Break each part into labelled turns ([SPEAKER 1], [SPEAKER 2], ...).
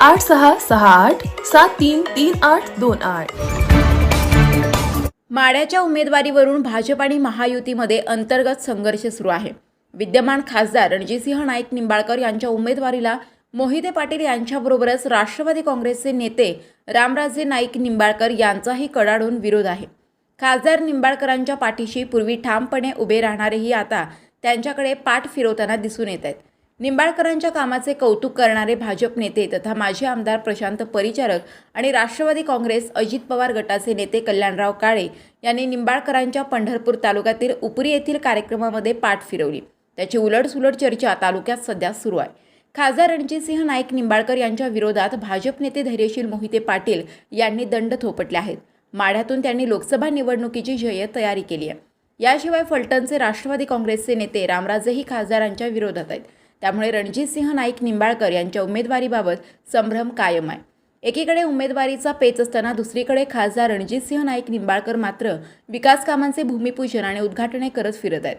[SPEAKER 1] आठ सहा सहा आठ सात तीन तीन आठ दोन आठ.
[SPEAKER 2] माड्याच्या उमेदवारीवरून भाजप आणि महायुतीमध्ये अंतर्गत संघर्ष सुरू आहे. विद्यमान खासदार रणजितसिंह नाईक निंबाळकर यांच्या उमेदवारीला मोहिते पाटील यांच्याबरोबरच राष्ट्रवादी काँग्रेसचे नेते रामराजे नाईक निंबाळकर यांचाही कडाडून विरोध आहे. खासदार निंबाळकरांच्या पाठीशी पूर्वी ठामपणे उभे राहणारेही आता त्यांच्याकडे पाठ फिरवताना दिसून येत आहेत. निंबाळकरांच्या कामाचे कौतुक करणारे भाजप नेते तथा माजी आमदार प्रशांत परिचारक आणि राष्ट्रवादी काँग्रेस अजित पवार गटाचे नेते कल्याणराव काळे यांनी निंबाळकरांच्या पंढरपूर तालुक्यातील उपरी येथील कार्यक्रमामध्ये पाठ फिरवली. त्याची उलटसुलट चर्चा तालुक्यात सध्या सुरू आहे. खासदार रणजितसिंह नाईक निंबाळकर यांच्या विरोधात भाजप नेते धैर्यशील मोहिते पाटील यांनी दंड थोपटले आहेत. माढ्यातून त्यांनी लोकसभा निवडणुकीची जय तयारी केली आहे. याशिवाय फलटणचे राष्ट्रवादी काँग्रेसचे नेते रामराजेही खासदारांच्या विरोधात आहेत. त्यामुळे रणजितसिंह नाईक निंबाळकर यांच्या उमेदवारीबाबत संभ्रम कायम आहे. एकीकडे उमेदवारीचा पेच असताना दुसरीकडे खासदार रणजितसिंह नाईक निंबाळकर मात्र विकास कामांचे भूमिपूजन आणि उद्घाटने करत फिरत आहेत.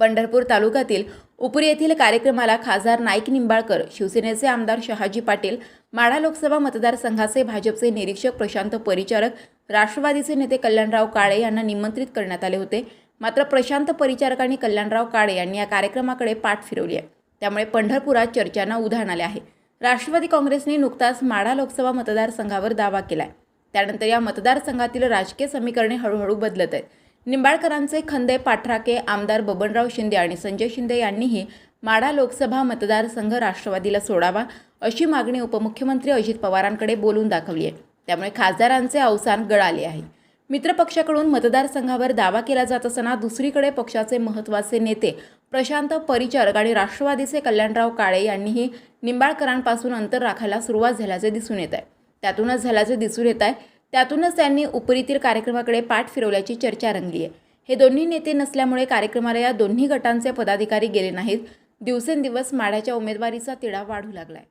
[SPEAKER 2] पंढरपूर तालुक्यातील उपरी येथील कार्यक्रमाला खासदार नाईक निंबाळकर शिवसेनेचे आमदार शहाजी पाटील माढा लोकसभा मतदारसंघाचे भाजपचे निरीक्षक प्रशांत परिचारक राष्ट्रवादीचे नेते कल्याणराव काळे यांना निमंत्रित करण्यात आले होते. मात्र प्रशांत परिचारक आणि कल्याणराव काळे यांनी या कार्यक्रमाकडे पाठ फिरवली आहे. त्यामुळे पंढरपुरात चर्चांना उधाण आले आहे. राष्ट्रवादी काँग्रेसने नुकताच माढा लोकसभा मतदारसंघावर दावा केला आहे त्यानंतर या मतदारसंघातील राजकीय समीकरणे हळूहळू बदलत आहेत. निंबाळकरांचे खंदे पाठराके आमदार बबनराव शिंदे आणि संजय शिंदे यांनीही माढा लोकसभा मतदारसंघ राष्ट्रवादीला सोडावा अशी मागणी उपमुख्यमंत्री अजित पवारांकडे बोलून दाखवली आहे. त्यामुळे खासदारांचे अवसान गळाले आहे. मित्रपक्षाकडून मतदारसंघावर दावा केला जात असताना दुसरीकडे पक्षाचे महत्त्वाचे नेते प्रशांत परिचारक आणि राष्ट्रवादीचे कल्याणराव काळे यांनीही निंबाळकरांपासून अंतर राखायला सुरुवात झाल्याचे दिसून येत आहे. त्यातूनच झाल्याचे दिसून येत आहे. त्यातूनच त्यांनी उपरीतील कार्यक्रमाकडे पाठ फिरवल्याची चर्चा रंगली आहे. हे दोन्ही नेते नसल्यामुळे कार्यक्रमाला या दोन्ही गटांचे पदाधिकारी गेले नाहीत. दिवसेंदिवस माढ्याच्या उमेदवारीचा तिढा वाढू लागलाय.